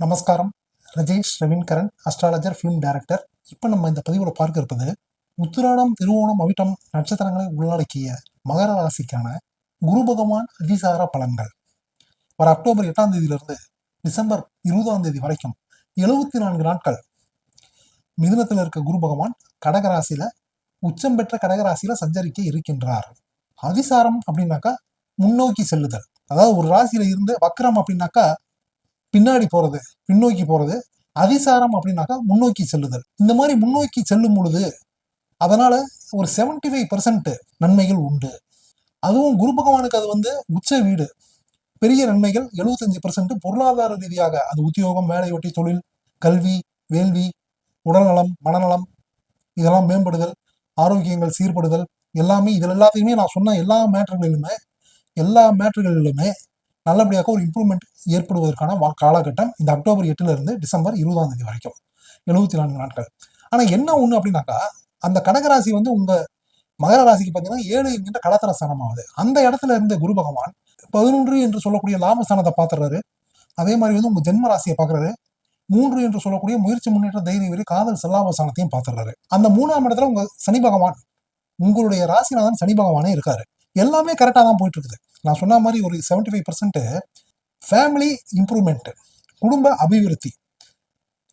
நமஸ்காரம். Rajesh Raveenkaran astrologer film director இப்போ நம்ம இந்த பதிவில் பார்க்க இருப்பது உத்திராடம் திருவோணம் அவிட்டம் நட்சத்திரங்களை உள்ளடக்கிய மகர ராசிக்கான குரு பகவான் அதிசார பலன்கள். வர அக்டோபர் எட்டாம் தேதியிலிருந்து டிசம்பர் இருபதாம் தேதி வரைக்கும் எழுபத்தி நான்கு நாட்கள். மிதுனத்தில் இருக்க குரு பகவான் கடகராசியில உச்சம் பெற்ற கடகராசியில சஞ்சரிக்க இருக்கின்றார். அதிசாரம் அப்படின்னாக்கா முன்னோக்கி செல்லுதல். அதாவது ஒரு ராசியில இருந்து வக்ரம் அப்படின்னாக்கா பின்னாடி போறது பின்னோக்கி போறது அதிசாரம் அப்படின்னாக்கா முன்னோக்கி செல்லுதல். இந்த மாதிரி முன்னோக்கி செல்லும் பொழுது அதனால ஒரு 75% ஃபைவ் பர்சன்ட் நன்மைகள் உண்டு. அதுவும் குரு பகவானுக்கு அது வந்து உச்ச வீடு. பெரிய நன்மைகள் 75% பர்சன்ட் பொருளாதார ரீதியாக அது உத்தியோகம் வேலையொட்டி தொழில் கல்வி வேள்வி உடல்நலம் மனநலம் இதெல்லாம் மேம்படுதல் ஆரோக்கியங்கள் சீர்படுதல் எல்லாமே இதில் எல்லாத்தையுமே நான் சொன்ன எல்லா மேட்டர்களிலுமே எல்லா மேட்டர்களிலுமே நல்லபடியாக ஒரு இம்ப்ரூவ்மெண்ட் ஏற்படுவதற்கான வா- காலகட்டம் இந்த அக்டோபர் எட்டுலேருந்து டிசம்பர் இருபதாம் தேதி வரைக்கும். எழுபத்தி நான்கு நாட்கள். ஆனால் என்ன ஒன்று அப்படின்னாக்கா அந்த கடகராசி வந்து உங்கள் மகர ராசிக்கு பார்த்தீங்கன்னா ஏழு என்கின்ற கடத்தர ஸ்தானமாகுது அந்த இடத்துல இருந்த குரு பகவான் பதினொன்று என்று சொல்லக்கூடிய லாபஸ்தானத்தை பார்த்துறாரு அதே மாதிரி வந்து உங்கள் ஜென்ம ராசியை பார்க்குறாரு. மூன்று என்று சொல்லக்கூடிய முயற்சி முன்னேற்ற தைரிய வெறி காதல் செல்லாபஸ்தானத்தையும் பார்த்துறாரு அந்த மூணாம் இடத்துல உங்கள் சனி பகவான் உங்களுடைய ராசிநாதன் சனி பகவானே இருக்காரு. எல்லாமே கரெக்டாக தான் போயிட்டு இருக்குது நான் சொன்ன மாதிரி ஒரு 75% ஃபைவ் பர்சன்ட் ஃபேமிலி இம்ப்ரூவ்மெண்ட் குடும்ப அபிவிருத்தி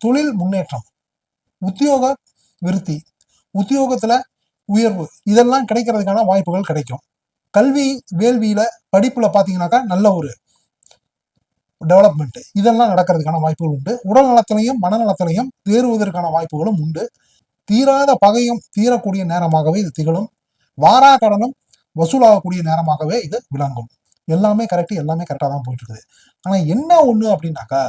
தொழில் முன்னேற்றம் உத்தியோக விருத்தி உத்தியோகத்தில் உயர்வு இதெல்லாம் கிடைக்கிறதுக்கான வாய்ப்புகள் கிடைக்கும். கல்வி வேள்வியில் படிப்பில் பார்த்தீங்கன்னாக்கா நல்ல ஒரு டெவலப்மெண்ட் இதெல்லாம் நடக்கிறதுக்கான வாய்ப்புகள் உண்டு. உடல் நலத்திலையும் மனநலத்திலையும் தேறுவதற்கான வாய்ப்புகளும் உண்டு. தீராத பகையும் தீரக்கூடிய நேரமாகவே இது திகழும். வாரா கடனும் வசூலாகக்கூடிய நேரமாகவே இது விளங்கும் எல்லாமே கரெக்ட் எல்லாமே கரெக்டாக தான் போயிட்டு இருக்குது ஆனால் என்ன ஒன்று அப்படின்னாக்கா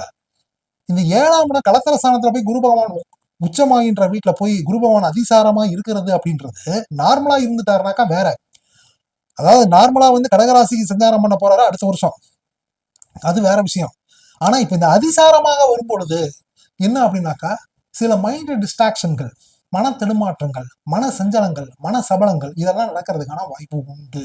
இந்த ஏழாம் இடம் கலத்தர ஸ்தானத்தில் போய் குரு பகவான் உச்சமாகின்ற வீட்டில் போய் குரு பகவான் அதிசாரமாக இருக்கிறது அப்படின்றது நார்மலாக இருந்துட்டாருனாக்கா வேற. அதாவது நார்மலாக வந்து கடகராசிக்கு சஞ்சாரம் பண்ண போறாரு அடுத்த வருஷம். அது வேற விஷயம். ஆனால் இப்போ இந்த அதிசாரமாக வரும் பொழுது என்ன அப்படின்னாக்கா சில மைண்ட் டிஸ்ட்ராக்ஷன்கள் மன தடுமாற்றங்கள் மன சஞ்சலங்கள் மன சபலங்கள் இதெல்லாம் நடக்கிறதுக்கான வாய்ப்பு உண்டு.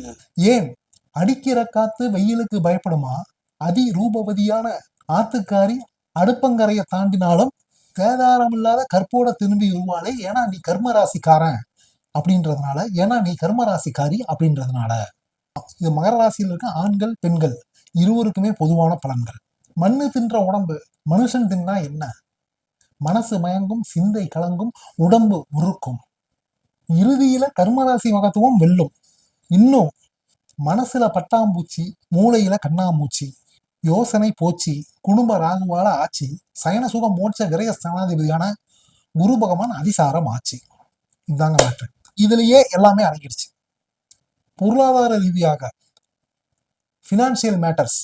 ஏன்? அடிக்கிற காத்து வெயிலுக்கு பயப்படுமா? அதி ரூபவதியான ஆத்துக்காரி அடுப்பங்கரையை தாண்டினாலும் சேதாரம் இல்லாத கற்போட திரும்பி வருவாளே ஏன்னா நீ கர்ம ராசிக்காரன் அப்படின்றதுனால ஏன்னா நீ கர்ம ராசிக்காரி அப்படின்றதுனால. இது மகர ராசியில் இருக்க ஆண்கள் பெண்கள் இருவருக்குமே பொதுவான பலன்கள். மண்ணு தின்ற உடம்பு மனுஷன் தின்னா என்ன? மனசு மயங்கும் சிந்தை கலங்கும் உடம்பு உருக்கும். இறுதியில கர்மராசி மகத்துவம் வெல்லும். இன்னும் மனசுல பட்டாம்பூச்சி மூளையில கண்ணாமூச்சி யோசனை போச்சு குடும்ப ராகுவால ஆச்சு சயன மோட்ச விரய ஸ்தானாதிபதியான குரு பகவான் அதிசாரம் ஆச்சு. இதாங்க மேட்ரு இதுலயே எல்லாமே அடங்கிடுச்சு. பொருளாதார ரீதியாக financial matters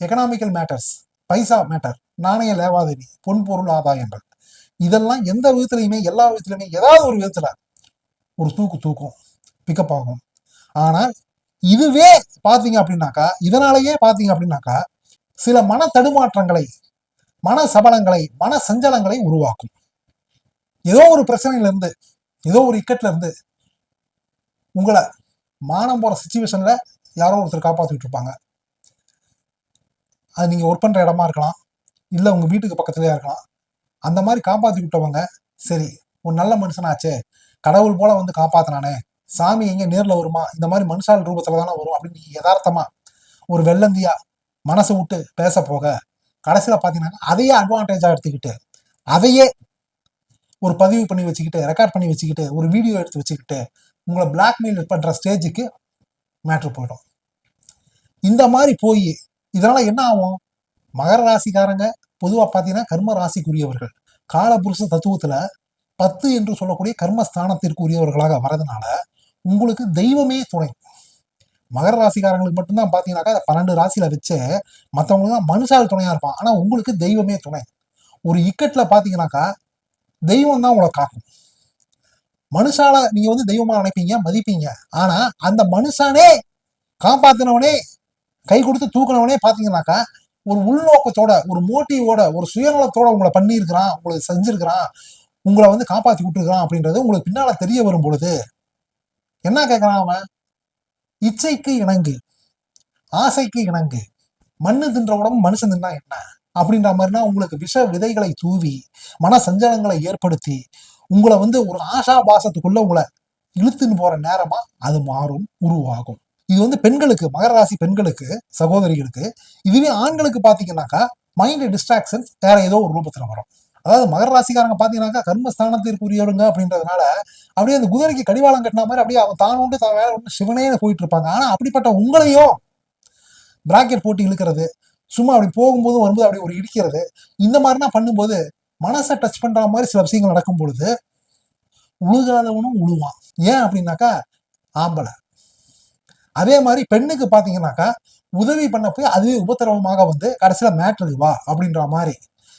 economical matters paisa matter நாணய லேவாதேவி பொன் பொருள் ஆதாயங்கள். இதெல்லாம் எந்த விதத்துலையுமே எல்லா விதத்துலையுமே ஏதாவது ஒரு விதத்துல ஒரு தூக்கு தூக்கும் பிக்கப் ஆகும். ஆனால் இதுவே பார்த்தீங்க அப்படின்னாக்கா இதனாலேயே பார்த்தீங்க அப்படின்னாக்கா சில மன தடுமாற்றங்களை மன சபலங்களை மன சஞ்சலங்களை உருவாக்கும். ஏதோ ஒரு பிரச்சனையில இருந்து ஏதோ ஒரு இக்கட்ல இருந்து உங்களை மானம் போற சுச்சுவேஷன்ல யாரோ ஒருத்தர் காப்பாத்திட்டு இருப்பாங்க. அது நீங்க ஒர்க் பண்ற இடமா இருக்கலாம் இல்லை உங்கள் வீட்டுக்கு பக்கத்துலேயே இருக்கலாம். அந்த மாதிரி காப்பாற்றி விட்டவங்க சரி ஒரு நல்ல மனுஷனாச்சே கடவுள் போல வந்து காப்பாத்தினானே சாமி எங்கே நேரில் வருமா? இந்த மாதிரி மனுஷால் ரூபத்தில் தானே வரும் அப்படின்னு நீங்க யதார்த்தமாக ஒரு வெள்ளந்தியா மனசை விட்டு பேச போக கடைசியில் பார்த்தீங்கன்னா அதையே அட்வான்டேஜாக எடுத்துக்கிட்டு அதையே ஒரு பதிவு பண்ணி வச்சுக்கிட்டு ரெக்கார்ட் பண்ணி வச்சுக்கிட்டு ஒரு வீடியோ எடுத்து வச்சுக்கிட்டு உங்களை பிளாக்மெயில் பண்ணுற ஸ்டேஜுக்கு மேட்ரு போயிடும். இந்த மாதிரி போய் இதனால் என்ன ஆகும்? மகர ராசிக்காரங்க பொதுவாக பார்த்தீங்கன்னா கர்ம ராசிக்குரியவர்கள். காலபுருஷ தத்துவத்தில் பத்து என்று சொல்லக்கூடிய கர்மஸ்தானத்திற்கு உரியவர்களாக வரதுனால உங்களுக்கு தெய்வமே துணை. மகர ராசிக்காரங்களுக்கு மட்டும்தான் பாத்தீங்கன்னாக்கா பன்னெண்டு ராசியில் வச்சு மற்றவங்களுக்கு தான் மனுஷால் துணையாக இருப்பான் ஆனால் உங்களுக்கு தெய்வமே துணை. ஒரு இக்கட்டில் பார்த்தீங்கன்னாக்கா தெய்வம் தான் உங்களை காக்கும். மனுஷால நீங்க வந்து தெய்வமா நினைப்பீங்க மதிப்பீங்க. ஆனா அந்த மனுஷானே காப்பாத்தினவனே கை கொடுத்து தூக்கினவனே பாத்தீங்கன்னாக்கா ஒரு உள்நோக்கத்தோட ஒரு மோட்டிவோட ஒரு சுயநலத்தோட உங்களை பண்ணியிருக்கிறான் உங்களை செஞ்சிருக்கிறான் உங்களை வந்து காப்பாத்தி விட்டுருக்கான் அப்படின்றது உங்களுக்கு பின்னால தெரிய வரும் பொழுது என்ன கேட்கறான் அவன்? இச்சைக்கு இணங்கு ஆசைக்கு இணங்கு மண்ணு தின்ற உடம்பு மனுஷன் தின்னா என்ன? அப்படின்ற மாதிரினா உங்களுக்கு விஷ விதைகளை தூவி மன சஞ்சலங்களை ஏற்படுத்தி உங்களை வந்து ஒரு ஆஷா பாசத்துக்குள்ள உங்களை இழுத்துன்னு போற நேரமா அது மாறும் உருவாகும். இது வந்து பெண்களுக்கு மகர ராசி பெண்களுக்கு சகோதரிகளுக்கு இதுவே ஆண்களுக்கு பாத்தீங்கன்னாக்கா மைண்ட் டிஸ்ட்ராக்ஷன்ஸ் வேற ஏதோ ஒரு ரூபத்துல வரும். அதாவது மகர ராசிக்காரங்க பாத்தீங்கன்னாக்கா கர்மஸ்தானத்திற்குரியவருங்க அப்படின்றதுனால அப்படியே அந்த குதிரைக்கு கடிவாளம் கட்டின மாதிரி அப்படியே அவன் தான் உண்டு தான் வேற உண்டு சிவனே போயிட்டு இருப்பாங்க ஆனா அப்படிப்பட்ட உங்களையும் பிராக்கெட் போட்டு இழுக்கிறது சும்மா அப்படி போகும்போது வரும்போது அப்படி ஒரு இடிக்கிறது இந்த மாதிரிலாம் பண்ணும்போது மனசை டச் பண்ற மாதிரி சில விஷயங்கள் நடக்கும் பொழுது உழுகாதவனும் உழுவான். ஏன் அப்படின்னாக்கா ஆம்பளை. அதே மாதிரி பெண்ணுக்கு பார்த்தீங்கன்னாக்கா உதவி பண்ண போய் அதுவே உபத்திரவமாக வந்து கடைசியில மேட்ரு வா அப்படின்ற மாதிரி.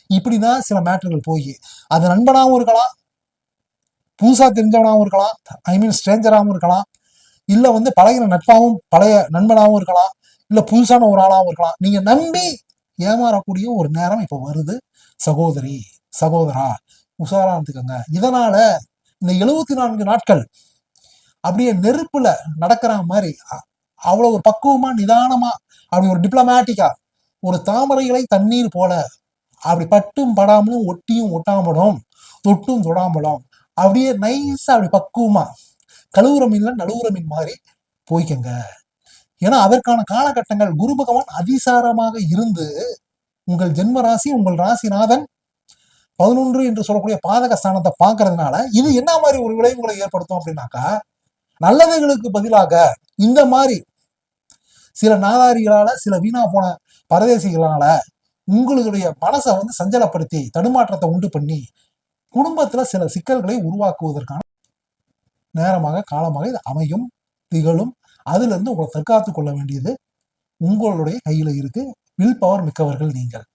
இப்படி தான் சில மேட்ருகள் போய் அது நண்பனாகவும் இருக்கலாம் புதுசாக தெரிஞ்சவனாகவும் இருக்கலாம் ஐ மீன் ஸ்ட்ரேஞ்சராகவும் இருக்கலாம் இல்லை வந்து பழகின நட்பாகவும் பழைய நண்பனாகவும் இருக்கலாம் இல்லை புதுசான ஒரு ஆளாகவும் இருக்கலாம். நீங்கள் நம்பி ஏமாறக்கூடிய ஒரு நேரம் இப்போ வருது. சகோதரி சகோதரா உஷாரா இருந்துக்கோங்க. இதனால இந்த எழுபத்தி நான்கு நாட்கள் அப்படியே நெருப்புல நடக்கிற மாதிரி அவ்வளவு ஒரு பக்குவமா நிதானமா அப்படி ஒரு டிப்ளமேட்டிக்கா ஒரு தாமரை இலை தண்ணீர் போல அப்படி பட்டும் படாமலும் ஒட்டியும் ஒட்டாமலும் தொட்டும் தொடாமலும் அப்படியே நைஸா அப்படி பக்குவமா கழுவுற மீன்ல நழுவுற மீன் மாதிரி போய்க்கங்க. ஏன்னா அதற்கான காலகட்டங்கள் குரு பகவான் அதிசாரமாக இருந்து உங்கள் ஜென்ம ராசி உங்கள் ராசிநாதன் பதினொன்று என்று சொல்லக்கூடிய பாதக ஸ்தானத்தை பார்க்கறதுனால இது என்ன மாதிரி ஒரு விளைவுகளை ஏற்படுத்தும் அப்படின்னாக்கா நல்லவைகளுக்கு பதிலாக இந்த மாதிரி சில நாதாரிகளால சில வீணா போன பரதேசிகளால உங்களுடைய மனசை வந்து சஞ்சலப்படுத்தி தடுமாற்றத்தை உண்டு பண்ணி குடும்பத்துல சில சிக்கல்களை உருவாக்குவதற்கான நேரமாக காலமாக இது அமையும் திகழும். அதுல இருந்து உங்களை தற்காத்துக் கொள்ள வேண்டியது உங்களுடைய கையில இருக்கு. வில் பவர் மிக்கவர்கள் நீங்கள்.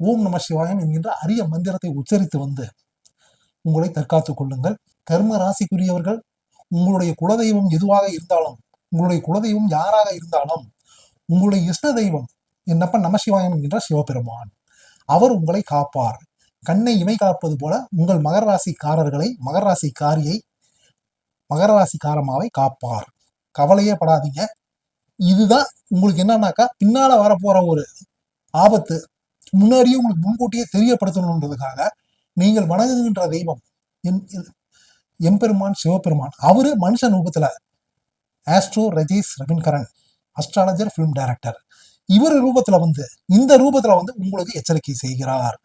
ஓம் நம சிவாயம் என்கின்ற அரிய மந்திரத்தை உச்சரித்து வந்து உங்களை தற்காத்துக் கொள்ளுங்கள். கர்ம ராசிக்குரியவர்கள் உங்களுடைய குலதெய்வம் எதுவாக இருந்தாலும் உங்களுடைய குலதெய்வம் யாராக இருந்தாலும் உங்களுடைய இஷ்ட தெய்வம் என்னப்ப நமசிவாயம் என்கின்ற சிவபெருமான். அவர் உங்களை காப்பார். கண்ணை இமை காப்பது போல உங்கள் மகர ராசிக்காரர்களை மகர ராசிக்காரியை மகர ராசிக்காரமாவை காப்பார். கவலையே படாதீங்க. இதுதான் உங்களுக்கு என்னன்னாக்கா பின்னால வரப்போற ஒரு ஆபத்து. முன்னாடியே உங்களுக்கு முன்கூட்டியே தெரியப்படுத்தணுன்றதுக்காக நீங்கள் வணங்குகின்ற தெய்வம். என் எம்பெருமான் சிவபெருமான். அவரு மனுஷன் ரூபத்தில் astro Rajesh Ravinkaran astrologer film director இவர் ரூபத்துல வந்து இந்த ரூபத்துல வந்து உங்களுக்கு எச்சரிக்கை செய்கிறார்.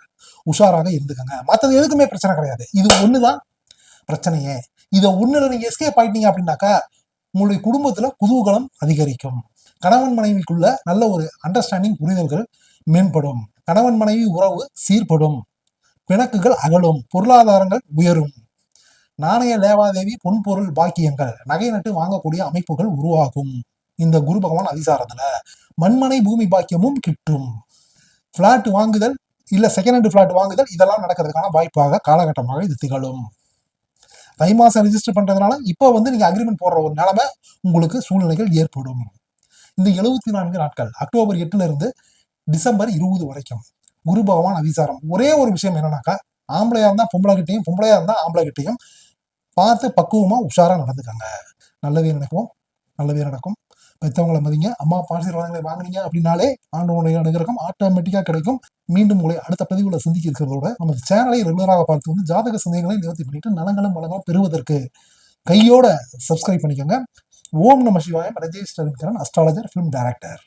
உஷாராக இருந்துக்கங்க. மற்றது எதுக்குமே பிரச்சனை கிடையாது. இது ஒண்ணுதான் பிரச்சனையே. இதை ஒண்ணுல நீங்க எஸ்கேப் ஆயிட்டீங்க அப்படின்னாக்கா உங்களுடைய குடும்பத்துல குதூகலம் அதிகரிக்கும். கணவன் மனைவிக்குள்ள நல்ல ஒரு அண்டர்ஸ்டாண்டிங் புரிதல்கள் மேம்படும். கணவன் மனைவி உறவு சீர்படும். பிணக்குகள் அகலும். பொருளாதாரங்கள் உயரும். நாணய லேவாதேவி பொன்பொருள் பாக்கியங்கள் நகை நட்டு வாங்கக்கூடிய அமைப்புகள் உருவாகும். இந்த குரு பகவான் அதிசாரத்துல. மண்மனை பூமி பாக்கியமும் கிட்டும். பிளாட் வாங்குதல் இல்ல செகண்ட் ஹேண்ட் பிளாட் வாங்குதல் இதெல்லாம் நடக்கிறதுக்கான வாய்ப்பாக காலகட்டமாக இது திகழும். தை மாசம் ரிஜிஸ்டர் பண்றதுனால இப்போ வந்து நீங்க அக்ரிமெண்ட் போடுற ஒரு நிலைமை உங்களுக்கு சூழ்நிலைகள் ஏற்படும். இந்த எழுபத்தி நான்கு நாட்கள் அக்டோபர் எட்டுல இருந்து டிசம்பர் இருபது வரைக்கும் குரு பகவான் அதிசாரம். ஒரே ஒரு விஷயம் என்னன்னாக்கா ஆம்பளையா இருந்தா பொம்பளை கிட்டையும் பொம்பளையா இருந்தா ஆம்பளை கிட்டையும் பார்த்து பக்குவமா உஷாரா நடந்துக்காங்க. நல்லவே நடக்கும். நல்லவே நடக்கும். பெற்றவங்களை மதிங்க. அம்மா அப்பா ஆசீர்வாதங்களை வாங்குனீங்க அப்படின்னாலே ஆண்டவனுடைய அனுகிரகம் ஆட்டோமேட்டிக்கா கிடைக்கும். மீண்டும் உங்களை அடுத்த பதிவுல சிந்திக்க இருக்கிறதோட நமது சேனலை ரெகுலராக பார்த்து வந்து ஜாதக சந்தேகங்களை நிவர்த்தி பண்ணிட்டு நலங்களும் வளங்களும் பெறுவதற்கு கையோட சப்ஸ்கிரைப் பண்ணிக்கோங்க. ஓம் நம Sivayam Rajesh Ravikaran astrologer film director